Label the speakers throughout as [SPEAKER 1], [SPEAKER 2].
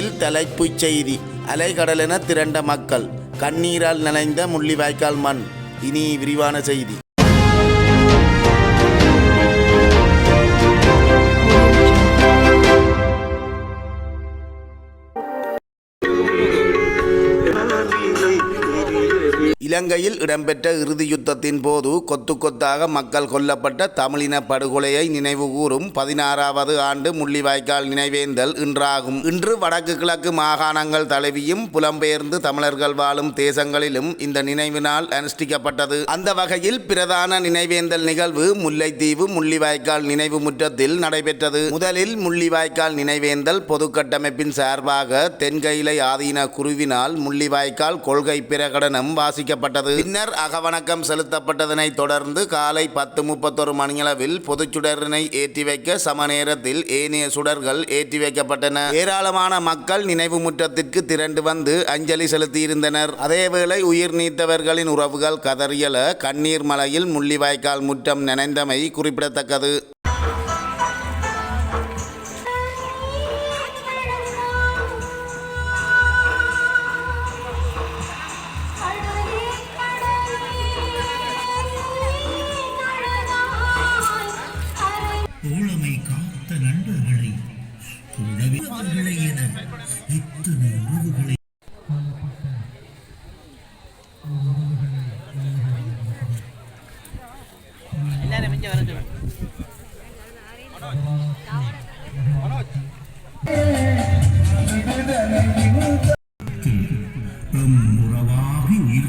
[SPEAKER 1] முதலில் தலைப்புச் செய்தி. அலைகடலென திரண்ட மக்கள் கண்ணீரால் நனைந்த முள்ளிவாய்க்கால் மண். இனி விரிவான செய்தி. இலங்கையில் இடம்பெற்ற இறுதி யுத்தத்தின் போது கொத்து கொத்தாக மக்கள் கொல்லப்பட்ட தமிழின படுகொலையை நினைவுகூறும் பதினாறாவது ஆண்டு முள்ளிவாய்க்கால் நினைவேந்தல் இன்றாகும். இன்று வடக்கு கிழக்கு மாகாணங்கள் தழுவியும் புலம்பெயர்ந்து தமிழர்கள் வாழும் தேசங்களிலும் இந்த நினைவு நாள் அனுஷ்டிக்கப்பட்டது. அந்த வகையில் பிரதான நினைவேந்தல் நிகழ்வு முல்லைத்தீவு முள்ளிவாய்க்கால் நினைவு முற்றத்தில் நடைபெற்றது. முதலில் முள்ளிவாய்க்கால் நினைவேந்தல் பொது கட்டமைப்பின் சார்பாக தென்கையிலை ஆதீன குருவினால் முள்ளிவாய்க்கால் கொள்கை பிரகடனம் வாசிக்கப்பட்டது பின்னர் அகவணக்கம் செலுத்தப்பட்டதனை தொடர்ந்து காலை பத்து முப்பத்தொரு மணியளவில் பொதுச்சுடரினை ஏற்றி வைக்க சம நேரத்தில் ஏனைய சுடர்கள் ஏற்றி வைக்கப்பட்டன ஏராளமான மக்கள் நினைவு முற்றத்திற்கு திரண்டு வந்து அஞ்சலி செலுத்தியிருந்தனர். அதேவேளை உயிர் நீத்தவர்களின் உறவுகள் கதறியல. கண்ணீர் மலையில் முள்ளிவாய்க்கால் முற்றம் நினைந்தமை குறிப்பிடத்தக்கது.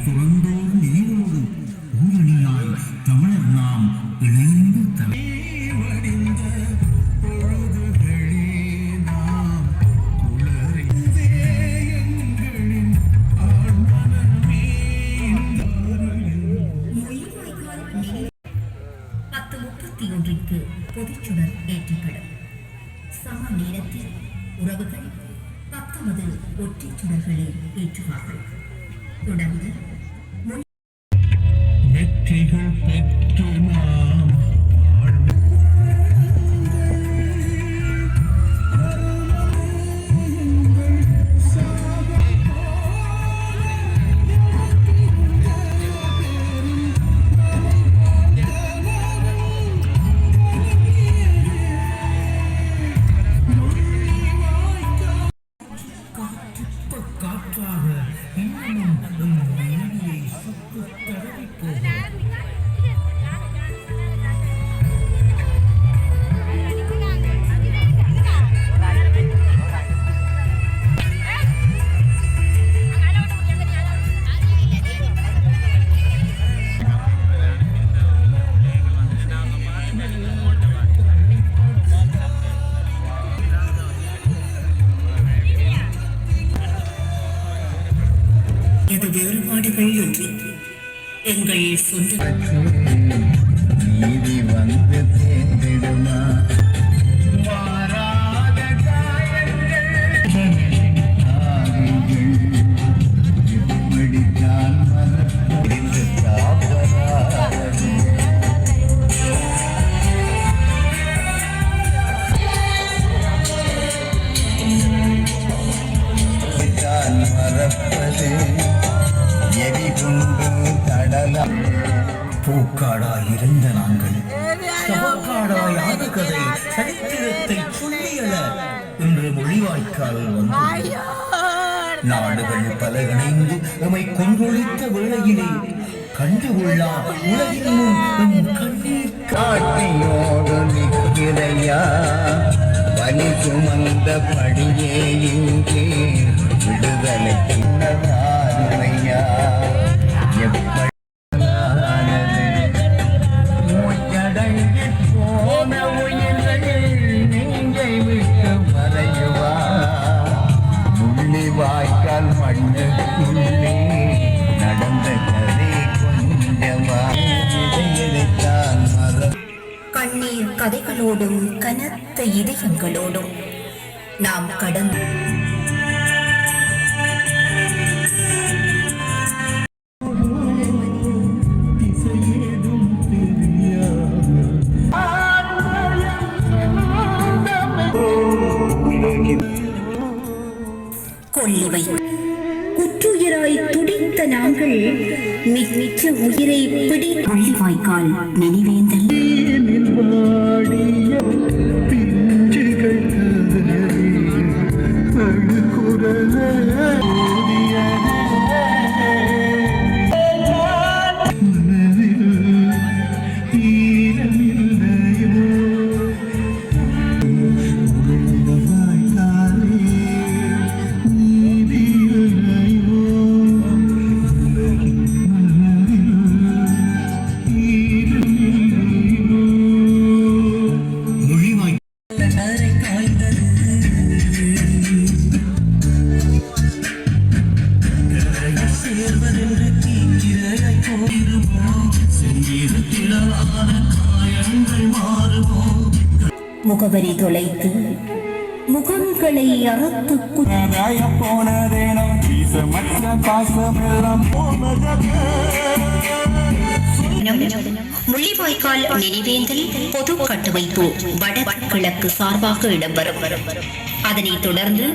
[SPEAKER 2] 嗯。எங்கள் சொந்த
[SPEAKER 3] நீதி வந்து மறப்பது? எரி கொண்டு
[SPEAKER 4] பூக்காடாய் இருந்த நாங்கள். சவக்காடாய் ஆன கதை சரித்திரத்தை சொல்லியல இன்று மொழிவாய்க்கால் வந்து நாடுகள் பல இணைந்து எமை கொன்றொழித்த வேளையிலே கண்டுகொள்ளா உலகின் முன் கண்ணீர்
[SPEAKER 3] காட்டியோடு நிற்கிறையா வலி சுமந்த படியே இங்கே.
[SPEAKER 2] விடுதலை கண்களோடும் கனத்த இதயங்களோடும் நாம் கடந்து கொள்ளிவை. குற்றுயிராய் துடித்த நாங்கள் உயிரை பிடி கொள்ளிவாய்க்கால் நினைவேந்தல் முகவரி தொலைத்து முகங்களை அறுத்து கு-
[SPEAKER 3] போனதேனோ வீசமற்ற பாசமெல்லாம் போனதே
[SPEAKER 2] முள்ளிவாய்க்கால் நினைவேந்தல் பொது கட்டமைப்பு வடகிழக்கு சார்பாக இடம்பெறும். அதனைத் தொடர்ந்து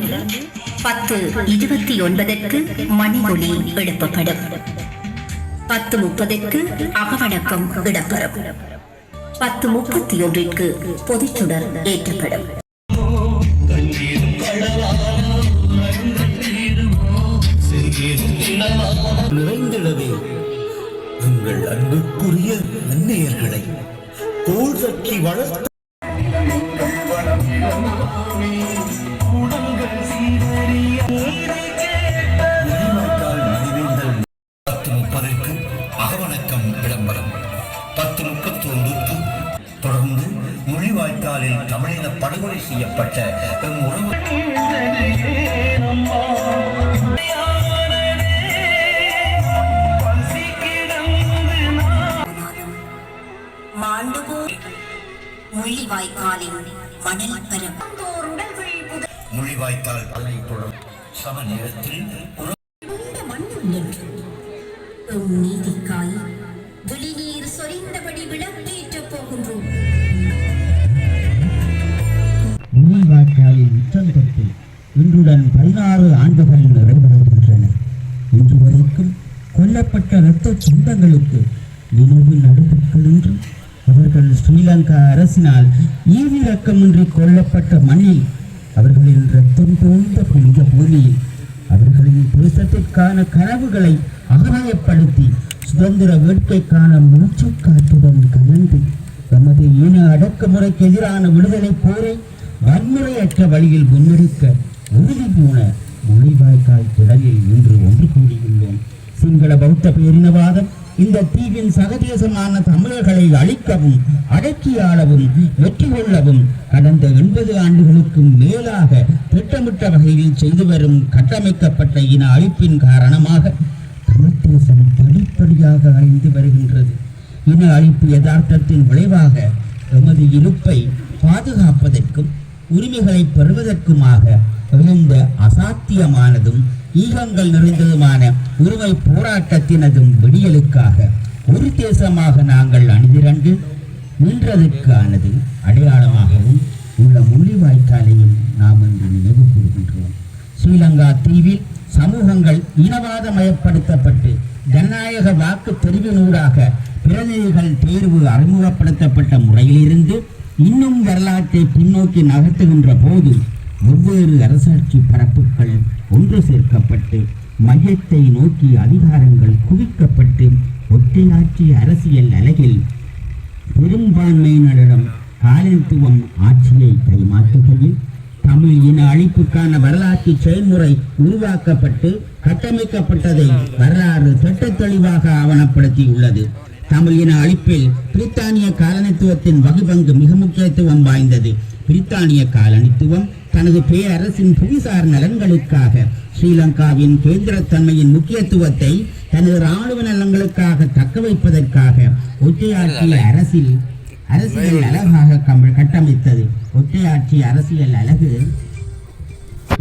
[SPEAKER 2] பத்து இருபத்தி ஒன்பதற்கு மணிஒலி எழுப்பப்படும். பத்து முப்பதற்கு அகவணக்கம் இடம்பெறும். பத்து முப்பத்தி ஒன்றிற்கு பொதுச்சுடர் ஏற்றப்படும்.
[SPEAKER 4] நிறைந்திடவே எங்கள் அன்புக்குரிய அன்னையர்களை தோல் தட்டி வளர்த்த மணிவாய்க்கால் மொழிவாய்க்காலில் தமிழின படுகொலை செய்யப்பட்ட எம் உறவு
[SPEAKER 2] முள்ளிவாய்க்காலின் மணல்
[SPEAKER 4] மொழிவாய்க்கால் பல்லைப்புறம் சம நேரத்தில்
[SPEAKER 2] நீதிக்காய் விழிநீர் சொரிந்தபடி விளக்கேற்றப் போகின்றோம்.
[SPEAKER 5] முற்றம் உச்சம் தொட்டு இன்றுடன் பதினாறு ஆண்டுகள் நிறைவடைகின்றன. இன்று வரைக்கும் கொல்லப்பட்ட இரத்த சொந்தங்களுக்கு நினைவு நடுப்புகள் நடுவுக்களின்றி அவர்கள் ஸ்ரீலங்கா அரசினால் ஈவிரக்கமின்றி கொல்லப்பட்ட மண்ணில் அவர்களின் இரத்தம் தோய்ந்த புனித பூமியில் அவர்களின் தேசத்திற்கான கனவுகளை ஆதாயப்படுத்தி சுதந்திர வேட்கைக்கான மூச்சு காற்றுடன் கலந்து தமது இன அடக்குமுறைக்கு எதிரான விடுதலை போரை வன்முறையற்ற வழியில் முன்னெடுக்க உறுதி போன மொழிவாய்க்கால் திடலில் இன்று ஒன்று கூடியுள்ளோம். சிங்கள பௌத்த பேரினவாதம் இந்த தீவின் சகதேசமான தமிழர்களை அழிக்கவும் அடக்கியாளவும் வெற்றி கொள்ளவும் கடந்த எண்பது ஆண்டுகளுக்கும் மேலாக திட்டமிட்ட வகையில் செய்து வரும் கட்டமைக்கப்பட்ட இன அழிப்பின் காரணமாக தமிழ் தேசம் படிப்படியாக அழிந்து வருகின்றது. இன அழிப்பு யதார்த்தத்தின் விளைவாக எமது இருப்பை பாதுகாப்பதற்கும் உரிமைகளை பெறுவதற்குமாக மிகுந்த அசாத்தியமானதும் ஈகங்கள் நிறைந்ததுமான உரிமை போராட்டத்தினதும் விடியலுக்காக ஒரு தேசமாக நாங்கள் அணிதிரண்டு நின்றதற்கானது அடையாளமாகவும் உள்ள முள்ளிவாய்க்காலையும் நாம் இன்று நினைவு கூறுகின்றோம். ஸ்ரீலங்கா தீவில் சமூகங்கள் இனவாதமயப்படுத்தப்பட்டு ஜனநாயக வாக்கு தெரிவினூடாக பிரதிநிதிகள் தேர்வு அறிமுகப்படுத்தப்பட்ட முறையிலிருந்து இன்னும் வரலாற்றை பின்னோக்கி நகர்த்துகின்ற போது வெவ்வேறு அரசாட்சி பரப்புகள் ஒன்று சேர்க்கப்பட்டு மையத்தை நோக்கி அதிகாரங்கள் குவிக்கப்பட்டு ஒற்றையாட்சி அரசியல் அலகில் பெரும்பான்மையினரிடம் காலனித்துவம் ஆட்சியை கைமாற்றுகையில் தமிழ் இன அழிப்புக்கான வரலாற்று செயல்முறை உருவாக்கப்பட்டு கட்டமைக்கப்பட்டதை வரலாறு திட்டத் தெளிவாக ஆவணப்படுத்தியுள்ளது. தமிழ் இன அழிப்பில் பிரித்தானிய காலனித்துவத்தின் வகுபங்கு மிக முக்கியத்துவம் வாய்ந்தது. பிரித்தானிய காலனித்துவம் தனது பேரரசின் புவிசார் நலன்களுக்காக ஸ்ரீலங்காவின் கேந்திரத்தன்மையின் முக்கியத்துவத்தை தனது இராணுவ நலன்களுக்காக தக்க வைப்பதற்காக ஒற்றையாட்சி அரசில் அரசியல் அழகாக கட்டமைத்தது. ஒற்றையாட்சி அரசியல் அழகு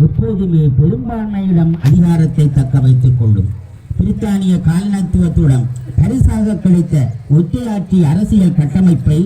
[SPEAKER 5] எப்போதுமே பெரும்பான்மையிடம் அதிகாரத்தை தக்க வைத்துக் கொள்ளும். பிரித்தானிய காலனித்துவத்துடன் பரிசாக கிடைத்த ஒற்றையாட்சி அரசியல் கட்டமைப்பை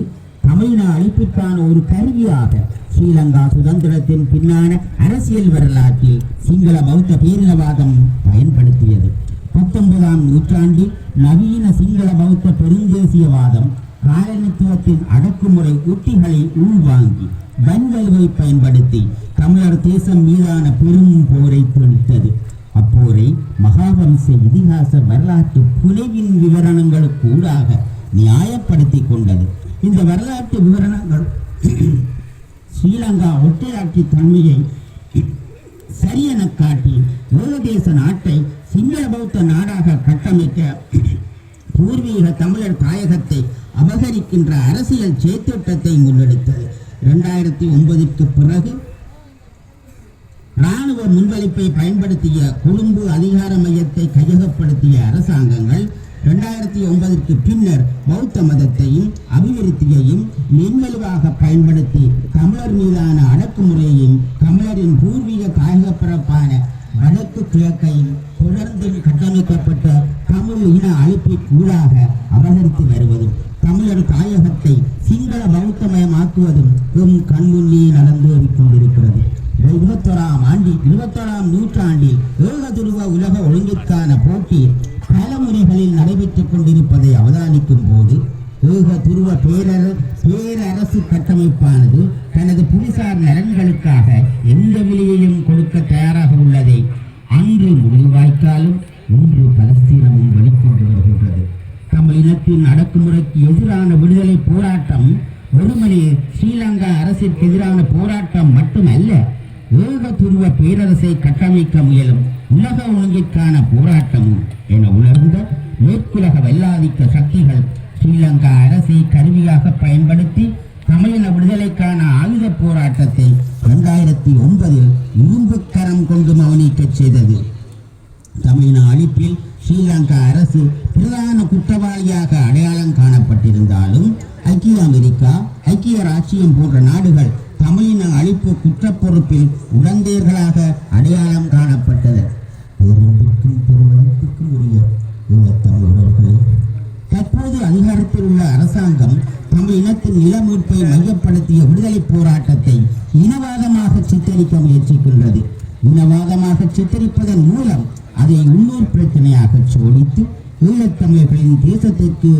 [SPEAKER 5] தமிழின அழிப்புக்கான ஒரு கருவியாக ஸ்ரீலங்கா சுதந்திரத்தின் பின்னான அரசியல் வரலாற்றில் சிங்கள பௌத்த பேரினவாதம் பயன்படுத்தியது. பத்தொன்பதாம் நூற்றாண்டில் நவீன சிங்கள பௌத்த பெருந்தேசியவாதம் காலனித்துவத்தின் அடக்குமுறை உத்திகளை உள்வாங்கி வன்வலுவை பயன்படுத்தி தமிழர் தேசம் மீதான பெரும் போரை தொடுத்தது. அப்போரை மகாவம்ச இதிகாச வரலாற்று புனைவின் விவரணங்களுக்கு ஊடாக நியாயப்படுத்தி கொண்டது. இந்த வரலாற்று விவரணங்கள் ஸ்ரீலங்கா ஒற்றையாட்சி தன்மையை சரியென காட்டி ஏகதேச நாட்டை சிங்கள பௌத்த நாடாக கட்டமைக்க பூர்வீக தமிழர் தாயகத்தை அபகரிக்கின்ற அரசியல் செயற்திட்டத்தை முன்னெடுத்தது. இரண்டாயிரத்தி ஒன்பதுக்கு பிறகு ராணுவ முன்வலிப்பை பயன்படுத்திய கொழும்பு அதிகார மையத்தை கையகப்படுத்திய அரசாங்கங்கள் இரண்டாயிரத்தி ஒன்பதற்கு பின்னர் பௌத்த மதத்தையும் அபிவிருத்தியையும் மென்வலுவாக பயன்படுத்தி தமிழர் மீதான அடக்குமுறையையும் தமிழரின் பூர்வீக காயக வடக்கு கிழக்கையும் தொடர்ந்து கட்டமைக்கப்பட்ட தமிழ் இன அழிப்பிற்கூடாக அபகரித்து வருவதும் தமிழர் தாயகத்தை சிங்கள பௌத்தமயமாக்குவதும் எம் கண்முன்னே நடந்து கொண்டிருக்கிறது. இருபத்தோராம் ஆண்டில் இருபத்தோராம் நூற்றாண்டில் ஏகதுருவ உலக ஒழுங்கிற்கான போட்டி பல முறைகளில் நடைபெற்றுக் கொண்டிருப்பதை அவதானிக்கும் போது ஏக துருவ பேரர பேரரசு கட்டமைப்பானது தனது புவிசார் நலன்களுக்காக எந்த விலையையும் கொடுக்க தயாராக உள்ளதை அன்று முள்ளிவாய்க்காலும் இன்று பலஸ்தீனமும் வெளிக்கொண்டு வருகின்றது. தமிழ் இனத்தின் அடக்குமுறைக்கு எதிரான விடுதலை போராட்டம் வெறுமனே ஸ்ரீலங்கா அரசிற்கு எதிரான போராட்டம் மட்டுமல்ல ஏகபூர்வ பேரரசை கட்டமைக்க முயலும் உலக ஒழுங்கிற்கான போராட்டமும் என உணர்ந்த மேற்குலக வெள்ளாதிக்க சக்திகள் ஸ்ரீலங்கா அரசை கருவியாக பயன்படுத்தி தமிழின விடுதலைக்கான ஆயுத போராட்டத்தை இரண்டாயிரத்தி ஒன்பதில் இரும்பு கரம் கொண்டு மௌனிக்கச் செய்தது. தமிழின அழிப்பில் ஸ்ரீலங்கா அரசு பிரதான குற்றவாளியாக அடையாளம் காணப்பட்டிருந்தாலும் ஐக்கிய அமெரிக்கா ஐக்கிய ராச்சியம் போன்ற நாடுகள் தமிழின அழிப்பு குற்ற பொறுப்பில் உடந்தையர்களாக அடையாளம் காணப்பட்டது. பேரன்பிற்கும் பெருமதிப்புக்கும் உரிய ஈழத்தமிழ் உறவுகளே தற்போது அதிகாரத்தில் உள்ள அரசாங்கம் தமிழ் இனத்தின் நிலமீட்பை மையப்படுத்திய விடுதலை போராட்டத்தை இனவாதமாக சித்தரிக்க முயற்சிக்கின்றது. இனவாதமாக சித்தரிப்பதன் மூலம் அதை உள்ளூர் பிரச்சனையாக சோடித்து ஈழத்தமிழர்களின் தேசத்திற்கு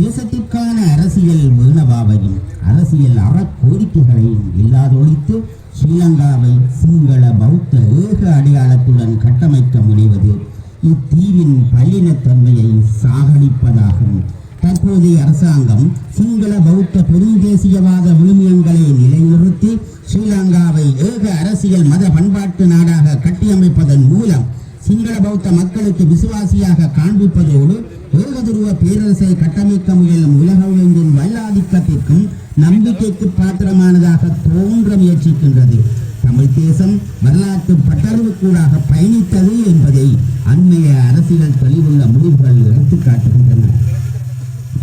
[SPEAKER 5] தேசத்திற்கான அரசியல் வீணவாவையும் அரசியல் அறக்கோரிக்கைகளை இல்லாதொழித்து ஸ்ரீலங்காவை சிங்கள பௌத்த ஏக அடையாளத்துடன் கட்டமைக்க முனைவது இத்தீவின் பல்லினத்தன்மையை சாகடிப்பதாகும். தற்போதைய அரசாங்கம் சிங்கள பௌத்த பெருந்தேசியவாத விழுமியங்களை நிலைநிறுத்தி ஸ்ரீலங்காவை ஏக அரசியல் மத பண்பாட்டு நாடாக கட்டியமைப்பதன் மூலம் சிங்கள பௌத்த மக்களுக்கு விசுவாசியாக காண்பிப்பதோடு ஏகதுருவ பேரரசை கட்டமைக்க முயலும் உலக ஒழுங்கின் வல்லாதிக்கத்திற்கும் நம்பிக்கைக்கு பாத்திரமானதாக தோன்ற முயற்சிக்கின்றது. தமிழ் தேசம் வரலாற்று பட்டறிவுக்கூடாக பயணித்தது என்பதை அண்மைய அரசியல் தெளிவுள்ள முடிவுகள் எடுத்துக்காட்டுகின்றன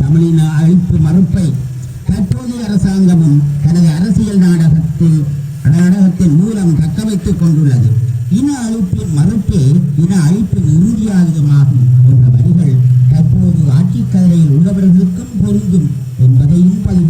[SPEAKER 5] தமிழின அழிப்பு மறுப்பை தற்போதைய அரசாங்கமும் தனது அரசியல் நாடகத்தில் நாடகத்தின் மூலம் தக்க வைத்துக் கொண்டுள்ளது. இன அழிப்பின் மறுப்பே இன அழிப்பின் இறுதியாகுதமாகும் என்ற வரிகள் தற்போது ஆட்சி கதிரையில் உள்ளவர்களுக்கும் பொருந்தும்.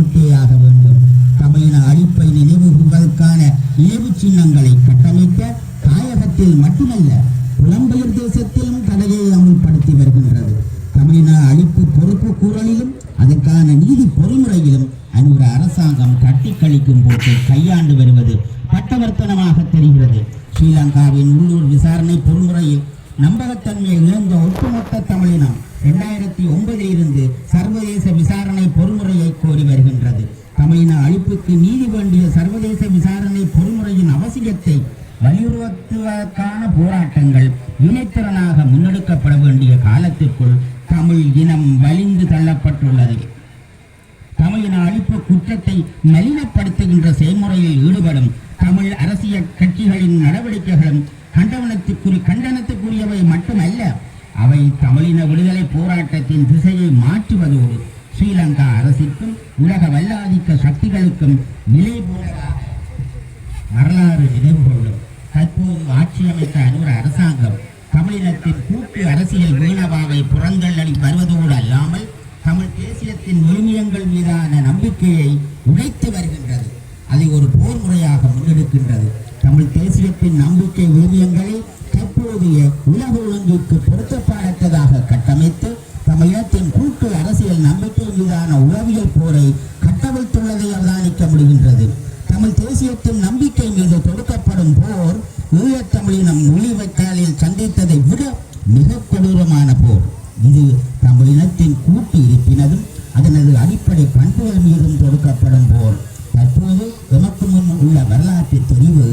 [SPEAKER 5] விட்டேயாக வேண்டும். தமிழின அழிப்பை நினைவு கூறுவதற்கான நினைவு சின்னங்களை கட்டமைக்க தாயகத்தில் மட்டுமல்ல புலம்பெயர் தேசத்திலும் தடையை அமுல்படுத்தி வருகின்றது. தமிழின அழிப்பு பொறுப்பு கூறலிலும் அதற்கான நீதி பொறிமுறையிலும் அன்று அரசாங்கம் தட்டி கழிக்கும் போக்கு கையாண்டு வருவது பட்டவர்த்தனமாக தெரிகிறது. ஸ்ரீலங்காவின் உள்ளூர் விசாரணை பொறிமுறையில் நம்பகத்தன்மையை இழந்த ஒட்டுமொத்த தமிழினம் இரண்டாயிரத்தி ஒன்பதில் இருந்து சர்வதேச விசாரணை தமையின அழிப்புக்கு நீதி வேண்டிய சக்திகளுக்கும் நிலை போனதாக வரலாறு நினைவு கொள்ளும் தற்போது ஆட்சி அமைத்த அனுர அரசாங்கம் தமிழினத்தின் கூட்டு அரசியல் மீனவாவை புறந்தள்ளி வருவதோடு அல்லாமல் தமிழ் தேசியத்தின் விழுமியங்கள் மீதான நம்பிக்கையை உடைத்து வருகின்றது. அதை ஒரு போர் முறையாக முன்னெடுக்கின்றது. தமிழ் தேசியத்தின் நம்பிக்கை விழுமியங்களை தற்போதைய உலக ஒழுங்கிற்கு பொருத்தப்பாடற்றதாக கட்டமைத்து தமிழகத்தின் கூட்டு அரசியல் நம்பிக்கை மீதான உளவியல் போரை கட்டமைத்துள்ளதை அவதானிக்க முடிகின்றது தமிழ் தேசியத்தின் நம்பிக்கை மீது தொடுக்கப்படும் போர் ஈழத்தமிழினம் மொழிவைக்காலில் சந்தித்ததை விட மிக கொடூரமான போர் இது தமிழினத்தின் கூட்டு இருப்பினதும் அதனது அடிப்படை பண்புகள் மீதும் தொடுக்கப்படும் போல். தற்போது எமக்கு முன் உள்ள வரலாற்று தெரிவு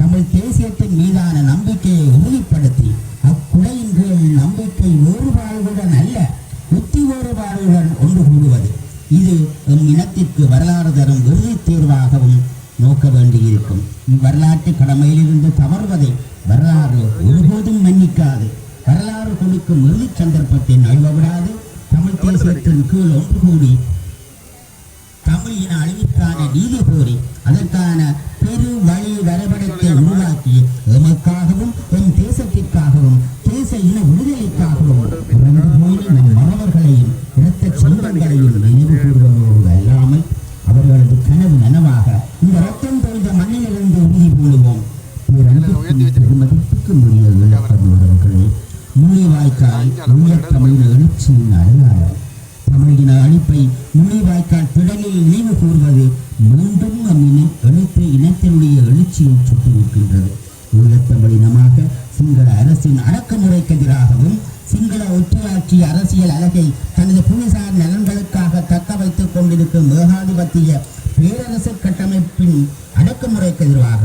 [SPEAKER 5] தமிழ் தேசியத்தின் மீதான நம்பிக்கையை உறுதிப்படுத்தி அக்குடையின் கீழ் நம்பிக்கை வேறுபாடுகளுடன் அல்ல உத்தி வேறுபாடுகளுடன் ஒன்று கூடுவது. இது எம் இனத்திற்கு வரலாறு தரும் இறுதி தேர்வாகவும் நோக்க வேண்டியிருக்கும். இவ்வரலாற்று கடமையிலிருந்து தவறுவதை தேச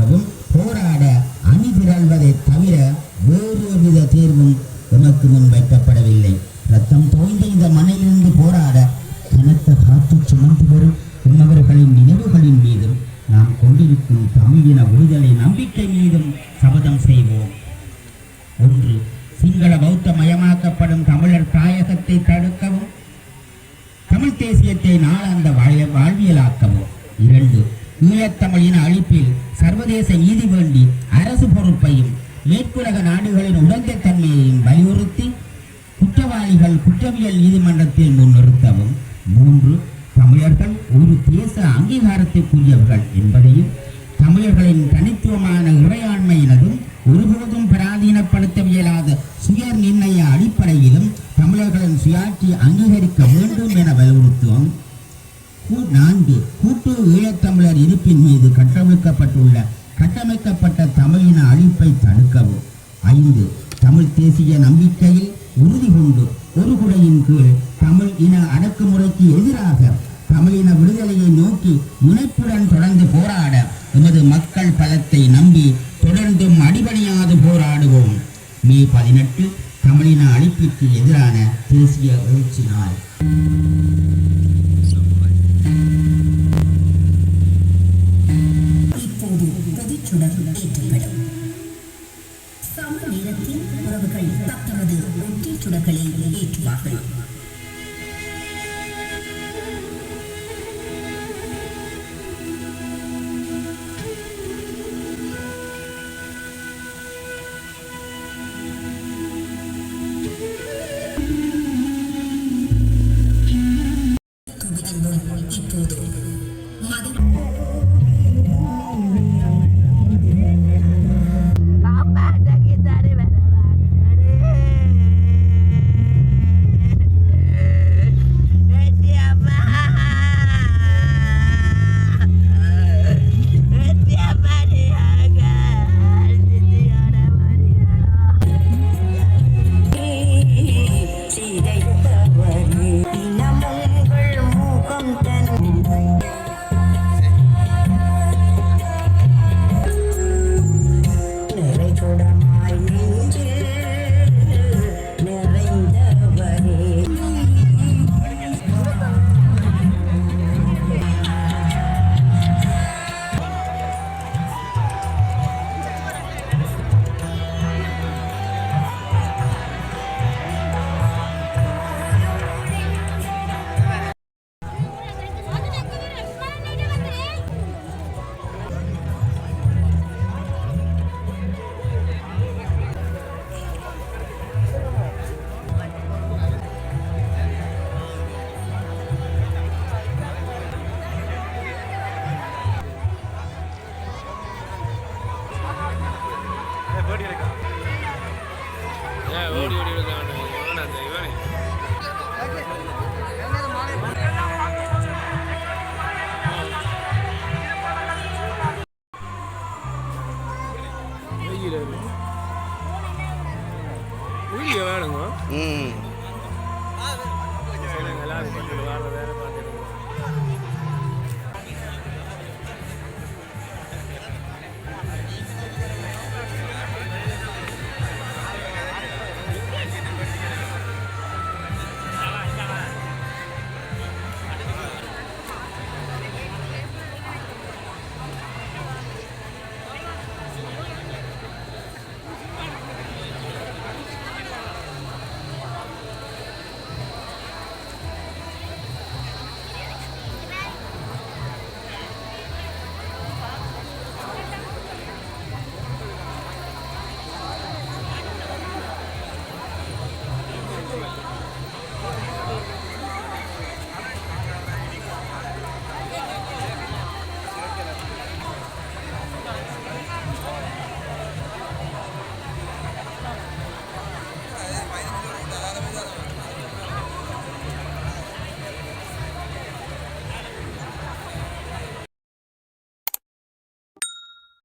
[SPEAKER 5] எதிராகவும் போராட அணி திரள்வதை தவிர வேறு வித தீர்வும் எமக்கு முன் வைக்கப்படவில்லை ரத்தம் தோய்ந்த இந்த மண்ணிலிருந்து போராட கனத்த காற்று சுமந்து வரும் உன்னவர்களின் நினைவுகளின் மீதும் நாம் கொண்டிருக்கும் தமிழின விடுதலை நம்பிக்கை மீதும் சபதம் செய்வோம் ஒன்று சிங்கள பௌத்த மயமாக்கப்படும் தமிழர் தாயகத்தை தடுக்கவும் தமிழ் தேசியத்தை நாளாந்த வாழ வாழ்வியலாக்கவும் இரண்டு ஈழத்தமிழின அழிப்பில் சர்வதேச நீதி வேண்டி அரசு பொறுப்பையும் மேற்குலக நாடுகளின் உடந்தைத்தன்மையையும் வலியுறுத்தி குற்றவாளிகள் குற்றவியல் நீதிமன்றத்தில் முன்னிறுத்தவும் மூன்று தமிழர்கள் ஒரு தேச அங்கீகாரத்திற்குரியவர்கள் என்பதையும் தமிழர்களின் தனித்துவமான இறையாண்மையினதும் ஒருபோதும் பராதீனப்படுத்த இயலாத சுய நிர்ணய அடிப்படையிலும் தமிழர்களின் சுயாட்சி அங்கீகரிக்க வேண்டும் என வலியுறுத்துவோம். நான்கு கூட்டு ஈழத்தமிழர் இருப்பின் மீது கட்டமைக்கப்பட்டுள்ள கட்டமைக்கப்பட்ட தமிழின அழிப்பை தடுக்கவும். ஐந்து தமிழ் தேசிய நம்பிக்கையில் உறுதி கொண்டு ஒரு குடையின் கீழ் தமிழ் இன அடக்குமுறைக்கு எதிராக தமிழின விடுதலையை நோக்கி முனைப்புடன் தொடர்ந்து போராட எமது மக்கள் பலத்தை நம்பி தொடர்ந்தும் அடிபணியாது போராடுவோம். மே பதினெட்டு தமிழின அழிப்பிற்கு எதிரான தேசிய எழுச்சி நாள்.
[SPEAKER 2] இப்போது பொதுச்சுடர் ஏற்றப்படும். சம நேரத்தில் உறவுகள் தத்தமது ஒற்றை சுடர்களை ஏற்றுவார்கள்.